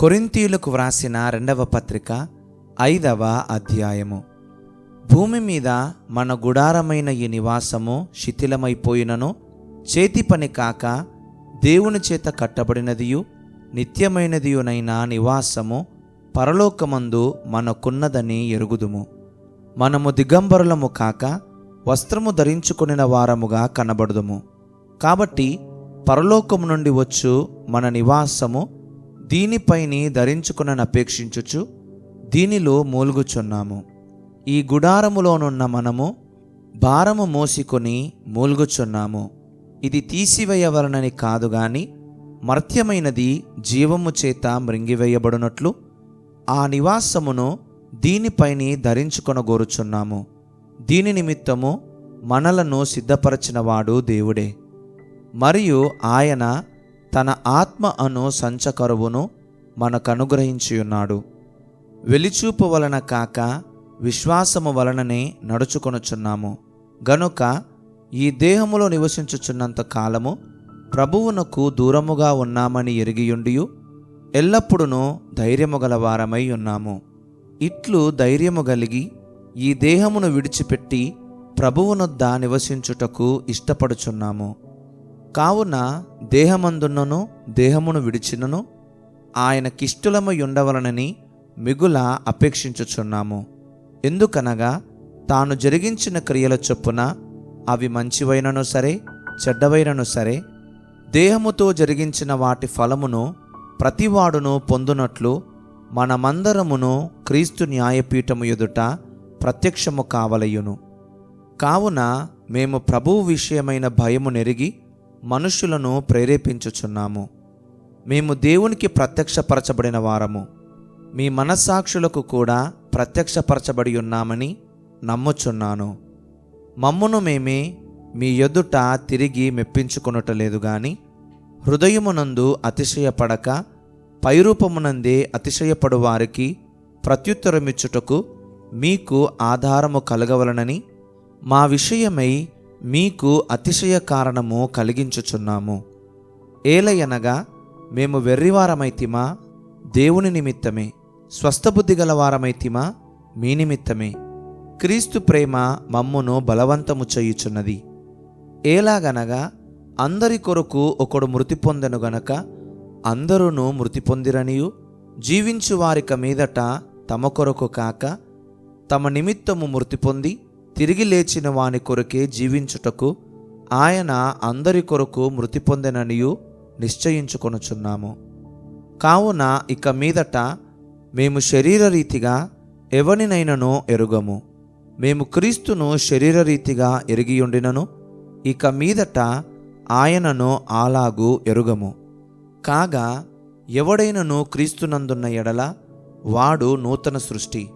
కొరింతీయులకు వ్రాసిన రెండవ పత్రిక ఐదవ అధ్యాయము. భూమి మీద మన గుడారమైన ఈ నివాసము శిథిలమైపోయినను చేతి పని కాక దేవుని చేత కట్టబడినదియు నిత్యమైనదియునైన నివాసము పరలోకమందు మనకున్నదని ఎరుగుదుము. మనము దిగంబరులము కాక వస్త్రము ధరించుకునిన వారముగా కనబడుదుము. కాబట్టి పరలోకము నుండి వచ్చు మన నివాసము దీనిపైని ధరించుకునని అపేక్షించుచు దీనిలో మూలుగుచున్నాము. ఈ గుడారములోనున్న మనము భారము మోసికొని మూలుగుచున్నాము. ఇది తీసివేయవలనని కాదు గాని మర్త్యమైనది జీవము చేత మృంగివేయబడినట్లు ఆ నివాసమును దీనిపైని ధరించుకొనగోరుచున్నాము. దీని నిమిత్తము మనలను సిద్ధపరచినవాడు దేవుడే. మరియు ఆయన తన ఆత్మ అను సంచకరువును మనకు అనుగ్రహించి ఉన్నాడు వెలిచూపు వలన కాక విశ్వాసము వలననే నడుచుకొనుచున్నాము. గనుక ఈ దేహములో నివసించుచున్నంత కాలము ప్రభువునకు దూరముగా ఉన్నామని ఎరిగియుండియు ఎల్లప్పుడూ ధైర్యము గలవారమై ఉన్నాము. ఇట్లు ధైర్యము కలిగి ఈ దేహమును విడిచిపెట్టి ప్రభువునొద్ద నివసించుటకు ఇష్టపడుచున్నాము. కావున దేహమందున్నను దేహమును విడిచినను ఆయనకిష్టులమై ఉండవలనని మిగుల అపేక్షించుచున్నాము. ఎందుకనగా తాను జరిగించిన క్రియల చొప్పున అవి మంచివైనను సరే చెడ్డవైనను సరే దేహముతో జరిగించిన వాటి ఫలమును ప్రతివాడును పొందునట్లు మనమందరమును క్రీస్తు న్యాయపీఠము ఎదుట ప్రత్యక్షము కావలయును. కావున మేము ప్రభువు విషయమైన భయము నెరిగి మనుషులను ప్రేరేపించుచున్నాము. మేము దేవునికి ప్రత్యక్షపరచబడిన వారము. మీ మనస్సాక్షులకు కూడా ప్రత్యక్షపరచబడి ఉన్నామని నమ్ముచున్నాను. మమ్మును మేమే మీ ఎదుట తిరిగి మెప్పించుకొనుటలేదు గాని హృదయమునందు అతిశయపడక పైరూపమునందే అతిశయపడు వారికి ప్రత్యుత్తరమిచ్చుటకు మీకు ఆధారము కలగవలనని మా విషయమై మీకు అతిశయ కారణము కలిగించుచున్నాము. ఏలయనగా మేము వెర్రివారమైతిమా? దేవుని నిమిత్తమే. స్వస్థబుద్ధి గలవారమైతిమా? మీ నిమిత్తమే. క్రీస్తు ప్రేమ మమ్మును బలవంతము చేయుచున్నది. ఏలాగనగా అందరి కొరకు ఒకడు మృతి పొందెను గనక అందరూ మృతి పొందిరనియు? జీవించు వారిక మీదట తమ కొరకు కాక తమ నిమిత్తము మృతి పొంది తిరిగి లేచిన వాని కొరకే జీవించుటకు ఆయన అందరి కొరకు మృతి పొందెననియు నిశ్చయించుకొనుచున్నాము. కావున ఇక మీదట మేము శరీరరీతిగా ఎవనినైననో ఎరుగము. మేము క్రీస్తును శరీరరీతిగా ఎరిగియుండినను ఇక మీదట ఆయనను అలాగూ ఎరుగము. కాగా ఎవడైనను క్రీస్తునందున్న ఎడల వాడు నూతన సృష్టి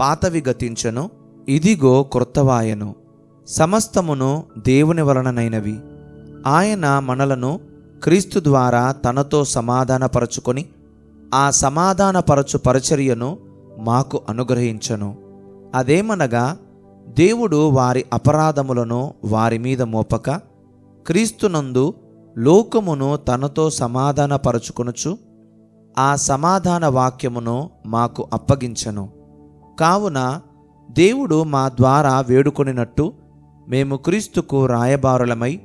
పాతవి గతించను ఇదిగో క్రొత్తవాయను సమస్తమును దేవుని వలననైనవి. ఆయన మనలను క్రీస్తు ద్వారా తనతో సమాధానపరచుకొని ఆ సమాధానపరచు పరిచర్యను మాకు అనుగ్రహించను. అదేమనగా దేవుడు వారి అపరాధములను వారి మీద మోపక క్రీస్తునందు లోకమును తనతో సమాధానపరచుకొనుచు ఆ సమాధాన వాక్యమును మాకు అప్పగించను. కావున దేవుడు మా ద్వారా వేడుకొనినట్టు మేము క్రీస్తుకు రాయబారులమై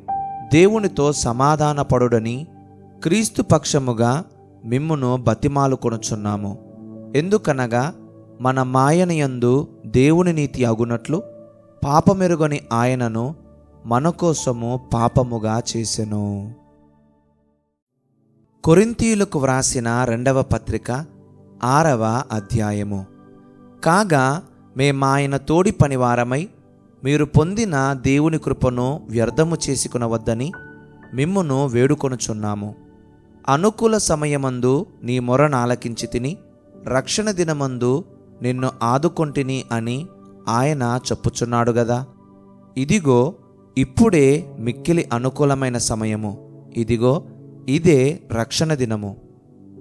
దేవునితో సమాధానపడుడని క్రీస్తు పక్షముగా మిమ్మును బతిమాలుకొనుచున్నాము. ఎందుకనగా మన మాయనయందు దేవుని నీతి అగునట్లు పాపమెరుగని ఆయనను మన కోసము పాపముగా చేసెను. కొరింతీయులకు వ్రాసిన రెండవ పత్రిక ఆరవ అధ్యాయము. కాగా మేమాయన తోడి పనివారమై మీరు పొందిన దేవుని కృపను వ్యర్థము చేసుకునవద్దని మిమ్మును వేడుకొనుచున్నాము. అనుకూల సమయమందు నీ మొరను ఆలకించి తిని రక్షణ దినమందు నిన్ను ఆదుకొంటిని అని ఆయన చెప్పుచున్నాడు గదా. ఇదిగో ఇప్పుడే మిక్కిలి అనుకూలమైన సమయము. ఇదిగో ఇదే రక్షణ దినము.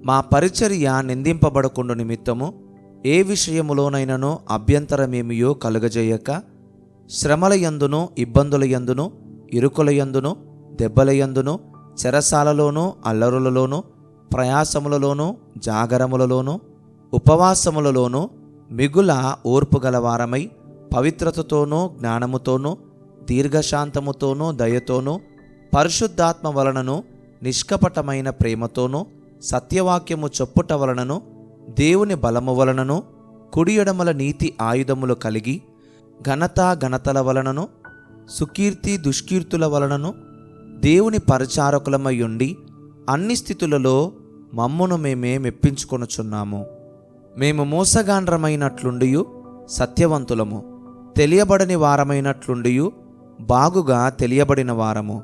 మా పరిచర్య నిందింపబడకుండు నిమిత్తము ఏ విషయములోనైనను అభ్యంతరమేమియో కలుగజేయక శ్రమల యందును ఇబ్బందుల యందును ఇరుకుల యందును దెబ్బల యందును చెరసాలలోనూ అల్లరులలోనూ ప్రయాసములలోనూ జాగరములలోనూ ఉపవాసములలోనూ మిగుల ఓర్పు గలవారమై పవిత్రతతోనూ జ్ఞానముతోనూ దీర్ఘశాంతముతోనూ దయతోనూ పరిశుద్ధాత్మ వలనను నిష్కపటమైన ప్రేమతోనూ సత్యవాక్యము చొప్పుట వలనను దేవుని బలము వలనను కుడియడమల నీతి ఆయుధములు కలిగి ఘనత ఘనతల వలనను సుకీర్తి దుష్కీర్తుల వలనను దేవుని పరిచారకులమై ఉండి అన్ని స్థితులలో మమ్మును మేమే మెప్పించుకొనుచున్నాము. మేము మోసగాండ్రమైనట్లుండియు సత్యవంతులము. తెలియబడని వారమైనట్లుండియు బాగుగా తెలియబడిన వారము.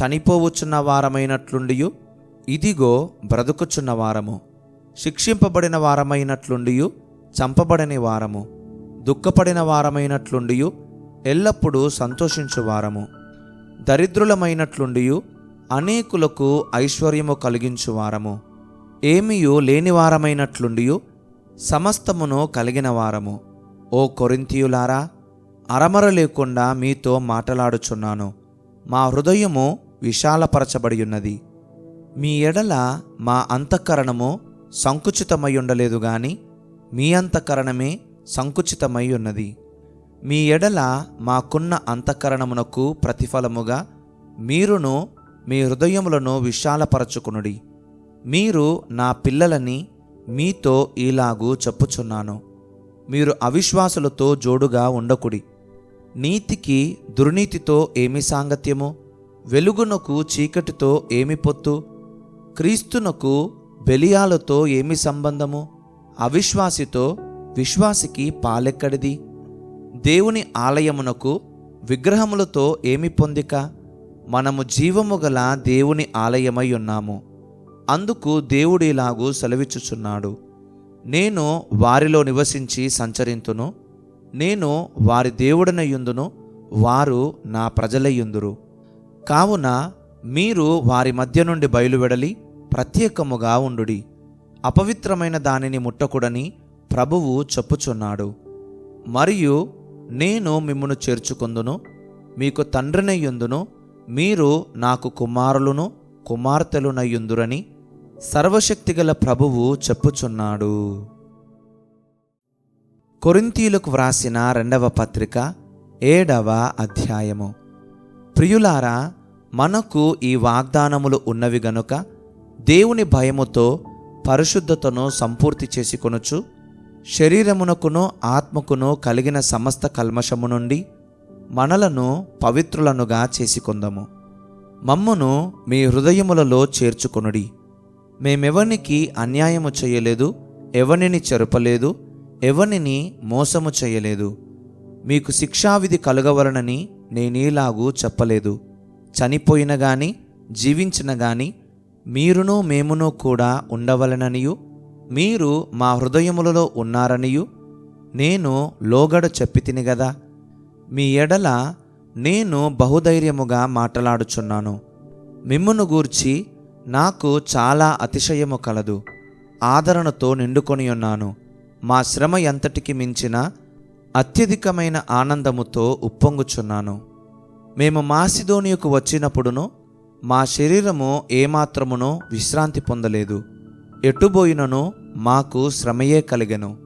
చనిపోవచ్చున్న వారమైనట్లుండియు ఇదిగో బ్రతుకుచున్న వారము. శిక్షింపబడిన వారమైనట్లుండియు చంపబడని వారము దుఃఖపడిన వారమైనట్లుండియు ఎల్లప్పుడూ సంతోషించు వారము. దరిద్రులమైనట్లుండియు అనేకులకు ఐశ్వర్యము కలిగించు వారము. ఏమియు లేనివారమైనట్లుండియు సమస్తమును కలిగిన వారము. ఓ కొరింతియులారా అరమర లేకుండా మీతో మాటలాడుచున్నాను. మా హృదయము విశాలపరచబడి ఉన్నది మీ ఎడల మా అంతఃకరణము సంకుచితమై ఉండలేదు గాని మీ అంతఃకరణమే సంకుచితమై ఉన్నది. మీ ఎడల మాకున్న అంతఃకరణమునకు ప్రతిఫలముగా మీరును మీ హృదయములను విశాలపరచుకునుడి. మీరు నా పిల్లలని మీతో ఇలాగూ చెప్పుచున్నాను. మీరు అవిశ్వాసులతో జోడుగా ఉండకుడి. నీతికి దుర్నీతితో ఏమి సాంగత్యము? వెలుగునకు చీకటితో ఏమి పొత్తు? క్రీస్తునకు బెలియాలతో ఏమి సంబంధము? అవిశ్వాసితో విశ్వాసికి పాలెక్కడిది? దేవుని ఆలయమునకు విగ్రహములతో ఏమి పొందిక? మనము జీవము గల దేవుని ఆలయమై ఉన్నాము. అందుకు దేవుడిలాగూ సెలవిచ్చుచున్నాడు. నేను వారిలో నివసించి సంచరింతును. నేను వారి దేవుడనయుందును వారు నా ప్రజలయ్యుందురు కావున మీరు వారి మధ్య నుండి బయలువెడలి ప్రత్యేకముగా ఉండుడి. అపవిత్రమైన దానిని ముట్టకుడని ప్రభువు చెప్పుచున్నాడు. మరియు నేను మిమ్మను చేర్చుకుందును మీకు తండ్రినయ్యుందును మీరు నాకు కుమారులను కుమార్తెలునయ్యుందురని సర్వశక్తిగల ప్రభువు చెప్పుచున్నాడు. కొరింతీలకు వ్రాసిన రెండవ పత్రిక ఏడవ అధ్యాయము. ప్రియులారా మనకు ఈ వాగ్దానములు ఉన్నవి గనుక దేవుని భయముతో పరిశుద్ధతను సంపూర్తి చేసుకొనుచు శరీరమునకును ఆత్మకును కలిగిన సమస్త కల్మషము నుండి మనలను పవిత్రులనుగా చేసుకుందాము మమ్మును మీ హృదయములలో చేర్చుకొనుడి. మేమెవనికి అన్యాయము చేయలేదు ఎవనిని చెరపలేదు ఎవనిని మోసము చేయలేదు. మీకు శిక్షావిధి కలగవలనని నేనీలాగూ చెప్పలేదు. చనిపోయిన గాని జీవించిన గాని మీరును మేమును కూడా ఉండవలననియు. మీరు మా హృదయములలో ఉన్నారనియు. నేను లోగడ చెప్పితిని గదా. మీ ఎడల నేను బహుధైర్యముగా మాట్లాడుచున్నాను. మిమ్మును గూర్చి నాకు చాలా అతిశయము కలదు. ఆదరణతో నిండుకొని ఉన్నాను. మా శ్రమ ఎంతటికి మించిన అత్యధికమైన ఆనందముతో ఉప్పొంగుచున్నాను. మేము మాసిదోనియకు వచ్చినప్పుడును మా శరీరము ఏమాత్రమునో విశ్రాంతి పొందలేదు. ఎటుబోయినను మాకు శ్రమయే కలిగెను.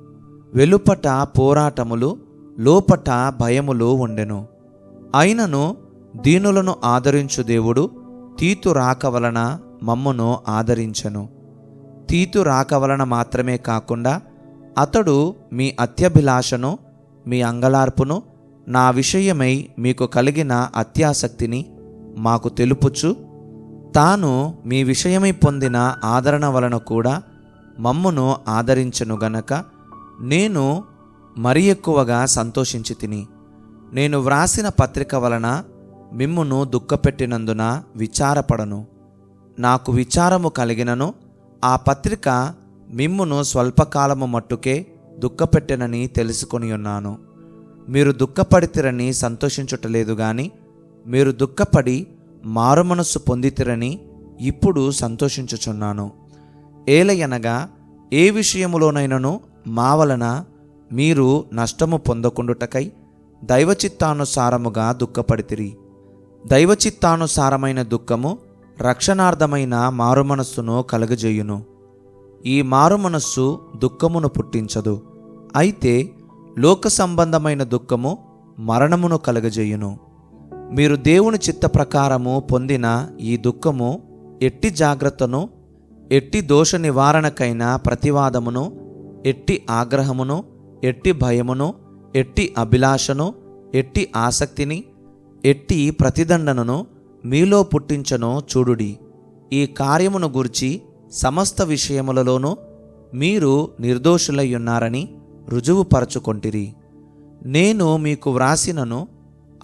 వెలుపట పోరాటములు లోపట భయములు ఉండెను. అయినను దీనులను ఆదరించు దేవుడు తీతు రాక వలన మమ్మును ఆదరించెను. తీతు రాక వలన మాత్రమే కాకుండా అతడు మీ అత్యభిలాషను మీ అంగలార్పును నా విషయమై మీకు కలిగిన అత్యాసక్తిని మాకు తెలుపుచు తాను మీ విషయమై పొందిన ఆదరణ వలన కూడా మమ్మును ఆదరించను గనక నేను మరి ఎక్కువగా సంతోషించి తిని నేను వ్రాసిన పత్రిక వలన మిమ్మును దుఃఖపెట్టినందున విచారపడను. నాకు విచారము కలిగినను ఆ పత్రిక మిమ్మును స్వల్పకాలము మట్టుకే దుఃఖపెట్టెనని తెలుసుకొని ఉన్నాను మీరు దుఃఖపడితిరని సంతోషించుటలేదు గాని మీరు దుఃఖపడి మారుమనస్సు పొందితిరని ఇప్పుడు సంతోషించుచున్నాను. ఏలయనగా ఏ విషయములోనైనను మా వలన మీరు నష్టము పొందకుండుటకై దైవచిత్తానుసారముగా దుఃఖపడితిరి. దైవచిత్తానుసారమైన దుఃఖము రక్షణార్థమైన మారుమనస్సును కలుగజేయును. ఈ మారుమనస్సు దుఃఖమును పుట్టించదు. అయితే లోక సంబంధమైన దుఃఖము మరణమును కలుగజేయును. మీరు దేవుని చిత్త ప్రకారము పొందిన ఈ దుఃఖము ఎట్టి జాగ్రత్తను ఎట్టి దోష నివారణకైన ప్రతివాదమును ఎట్టి ఆగ్రహమును ఎట్టి భయమును ఎట్టి అభిలాషను ఎట్టి ఆసక్తిని ఎట్టి ప్రతిదండనను మీలో పుట్టించను చూడుడి. ఈ కార్యమును గూర్చి సమస్త విషయములలోనూ మీరు నిర్దోషులయ్యున్నారని రుజువుపరచుకొంటిరి. నేను మీకు వ్రాసినను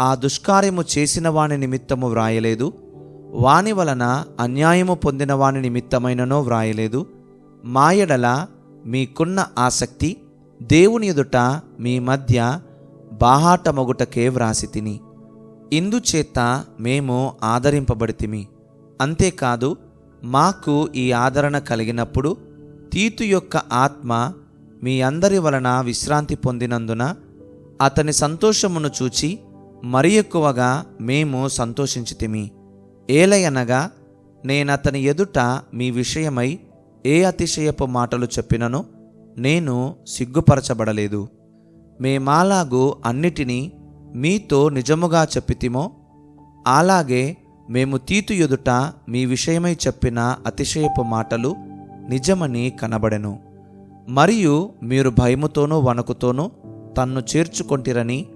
ఆ దుష్కార్యము చేసిన వాని నిమిత్తము వ్రాయలేదు. వాని వలన అన్యాయము పొందిన వాని నిమిత్తమైననో వ్రాయలేదు. మాయడల మీకున్న ఆసక్తి దేవుని ఎదుట మీ మధ్య బాహాటమొగుటకే వ్రాసి తిని ఇందుచేత మేము ఆదరింపబడితిమి. అంతేకాదు మాకు ఈ ఆదరణ కలిగినప్పుడు తీతు యొక్క ఆత్మ మీ అందరి వలన విశ్రాంతి పొందినందున అతని సంతోషమును చూచి మరి ఎక్కువగా మేము సంతోషించితిమి. ఏలయనగా నేనతని ఎదుట మీ విషయమై ఏ అతిశయపు మాటలు చెప్పినను నేను సిగ్గుపరచబడలేదు. మేమాలాగు అన్నిటినీ మీతో నిజముగా చెప్పితిమో అలాగే మేము తీతు ఎదుట మీ విషయమై చెప్పిన అతిశయపు మాటలు నిజమని కనబడెను. మరియు మీరు భయముతోనూ వణకుతోనూ తన్ను చేర్చుకొంటిరని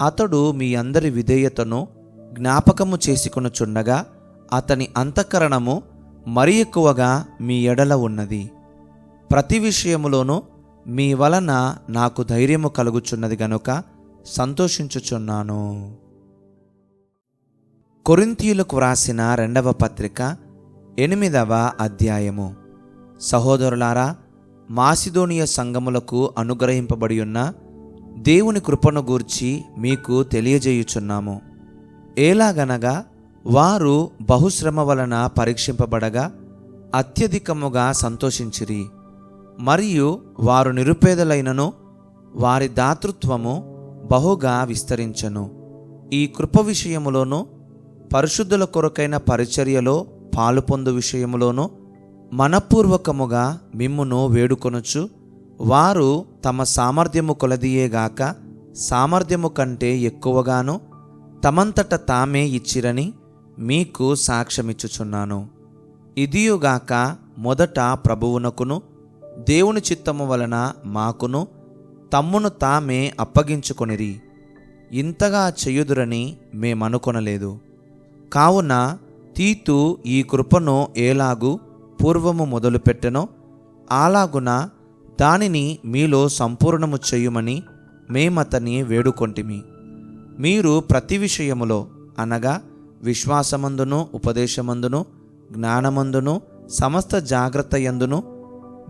అతడు మీ అందరి విధేయతను జ్ఞాపకము చేసుకొనుచుండగా అతని అంతఃకరణము మరి ఎక్కువగా మీ ఎడల ఉన్నది. ప్రతి విషయములోనూ మీ వలన నాకు ధైర్యము కలుగుచున్నది గనుక సంతోషించుచున్నాను. కొరింతీయులకు వ్రాసిన రెండవ పత్రిక ఎనిమిదవ అధ్యాయము. సహోదరులారా మాసిదోనియ సంఘములకు అనుగ్రహింపబడి ఉన్న దేవుని కృపను గూర్చి మీకు తెలియజేయుచున్నాము. ఎలాగనగా వారు బహుశ్రమ వలన పరీక్షింపబడగా అత్యధికముగా సంతోషించిరి. మరియు వారు నిరుపేదలైనను వారి దాతృత్వము బహుగా విస్తరించను. ఈ కృప విషయములోను పరిశుద్ధుల కొరకైన పరిచర్యలో పాలు పొందు విషయములోను మనపూర్వకముగా మిమ్మును వేడుకొనుచు వారు తమ సామర్థ్యము కొలదియేగాక సామర్థ్యము కంటే ఎక్కువగాను తమంతట తామే ఇచ్చిరని మీకు సాక్ష్యమిచ్చుచున్నాను. ఇదియుగాక మొదట ప్రభువునకును దేవుని చిత్తము వలన మాకును తమ్మును తామే అప్పగించుకొనిరి. ఇంతగా చెయ్యుదురని మేమనుకొనలేదు. కావున తీతు ఈ కృపను ఏలాగు పూర్వము మొదలుపెట్టెనో అలాగున దానిని మీలో సంపూర్ణము చేయుమని మేమతని వేడుకొంటిమి. మీరు ప్రతి విషయములో అనగా విశ్వాసమందును ఉపదేశమందును జ్ఞానమందును సమస్త జాగ్రత్త యందును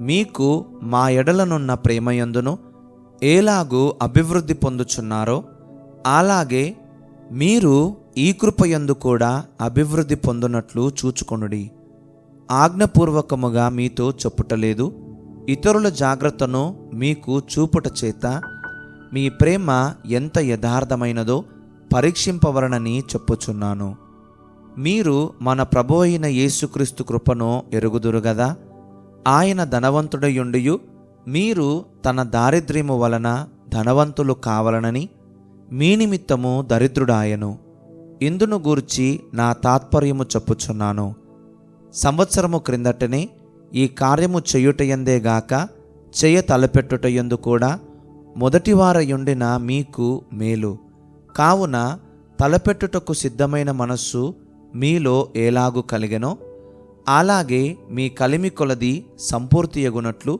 మీకు మా ఎడలనున్న ప్రేమయందును ఏలాగూ అభివృద్ధి పొందుచున్నారో అలాగే మీరు ఈ కృపయందు కూడా అభివృద్ధి పొందునట్లు చూచుకొనుడి. ఆజ్ఞపూర్వకముగా మీతో చెప్పుటలేదు. ఇతరుల జాగ్రత్తను మీకు చూపుట చేత మీ ప్రేమ ఎంత యథార్థమైనదో పరీక్షింపవలనని చెప్పుచున్నాను. మీరు మన ప్రభు అయిన యేసుక్రీస్తు కృపను ఎరుగుదురు గదా. ఆయన ధనవంతుడయుండి మీరు తన దారిద్ర్యము వలన ధనవంతులు కావలనని మీ నిమిత్తము దరిద్రుడాయను. ఇందును గూర్చి నా తాత్పర్యము చెప్పుచున్నాను. సంవత్సరము క్రిందటనే ఈ కార్యము చేయుటయందేగాక చేయ తలపెట్టుటయందు కూడా మొదటివారయుండిన మీకు మేలు. కావున తలపెట్టుటకు సిద్ధమైన మనస్సు మీలో ఏలాగు కలిగెనో అలాగే మీ కలిమి కొలది సంపూర్తియగునట్లు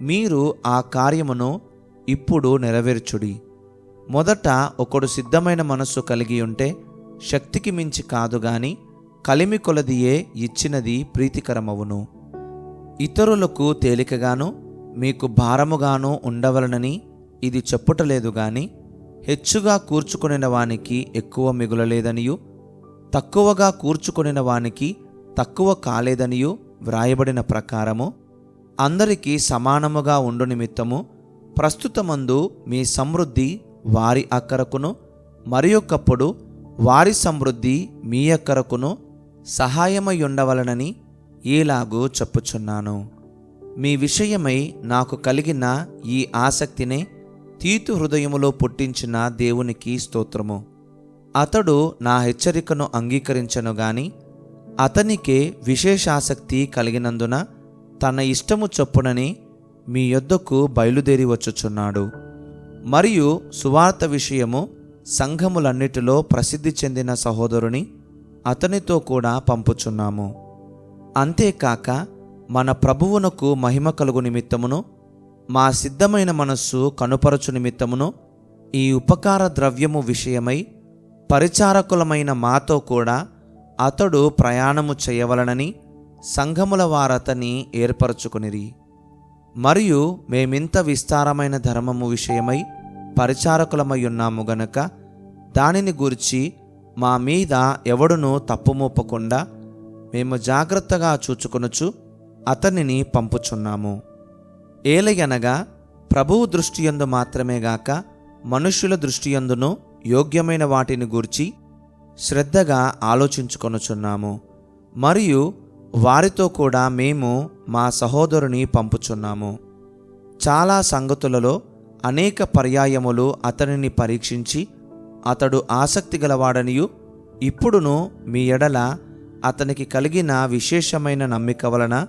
మీరు ఆ కార్యమును ఇప్పుడు నెరవేర్చుడి. మొదట ఒకడు సిద్ధమైన మనస్సు కలిగి ఉంటే శక్తికి మించి కాదు గాని కలిమి కొలదియే ఇచ్చినది ప్రీతికరమవును. ఇతరులకు తేలికగాను మీకు భారముగాను ఉండవలనని ఇది చెప్పుటలేదు గాని హెచ్చుగా కూర్చుకొనిన వానికి ఎక్కువ మిగులలేదనియు తక్కువగా కూర్చుకొనిన వానికి తక్కువ కాలేదనియు వ్రాయబడిన ప్రకారము అందరికీ సమానముగా ఉండు నిమిత్తము ప్రస్తుతమందు మీ సమృద్ధి వారి అక్కరకును మరి ఒకప్పుడు వారి సమృద్ధి మీ అక్కరకును సహాయమై ఉండవలనని ఈలాగూ చెప్పుచున్నాను. మీ విషయమై నాకు కలిగిన ఈ ఆసక్తిని తీతు హృదయములో పుట్టించిన దేవునికి స్తోత్రము. అతడు నా హెచ్చరికను అంగీకరించను గాని అతనికే విశేషాసక్తి కలిగినందున తన ఇష్టము చొప్పునని మీ యొద్దకు బయలుదేరి వచ్చుచున్నాడు. మరియు సువార్త విషయము సంఘములన్నిటిలో ప్రసిద్ధి చెందిన సహోదరుని అతనితో కూడా పంపుచున్నాము. అంతేకాక మన ప్రభువునకు మహిమ కలుగు నిమిత్తమును మా సిద్ధమైన మనస్సు కనుపరచు నిమిత్తమును ఈ ఉపకార ద్రవ్యము విషయమై పరిచారకులమైన మాతో కూడా అతడు ప్రయాణము చేయవలనని సంఘముల వారతని ఏర్పరచుకునిరి. మరియు మేమింత విస్తారమైన ధర్మము విషయమై పరిచారకులమై ఉన్నాము గనక దానిని గురించి మా మీద ఎవడునూ తప్పు మోపకుండా మేము జాగ్రత్తగా చూచుకొనుచు అతనిని పంపుచున్నాము. ఏలయనగా ప్రభువు దృష్టియందు మాత్రమే గాక మనుష్యుల దృష్టియందును యోగ్యమైన వాటిని గూర్చి శ్రద్ధగా ఆలోచించుకొనుచున్నాము. మరియు వారితో కూడా మేము మా సహోదరుని పంపుచున్నాము. చాలా సంగతులలో అనేక పర్యాయములు అతనిని పరీక్షించి అతడు ఆసక్తి గలవాడనియు ఇప్పుడును మీ ఎడల అతనికి కలిగిన విశేషమైన నమ్మిక వలన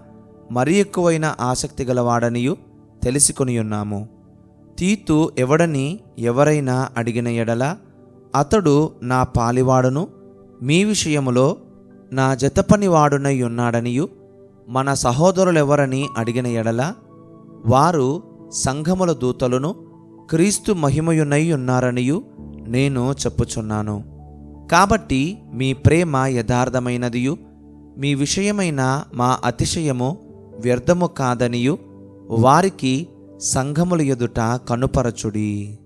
మరి ఎక్కువైన ఆసక్తి గలవాడనియు తెలుసుకొని ఉన్నాము. తీతు ఎవడని ఎవరైనా అడిగిన ఎడల అతడు నా పాలివాడును మీ విషయములో నా జతపనివాడునై ఉన్నాడనియు మన సహోదరులెవరని అడిగిన ఎడల వారు సంఘముల దూతలను క్రీస్తు మహిమయునై ఉన్నారనియు నేను చెప్పుచున్నాను. కాబట్టి మీ ప్రేమ యథార్థమైనదియు మీ విషయమైన మా అతిశయము వ్యర్థము కాదనియు వారికి సంఘముల ఎదుట కనుపరచుడి.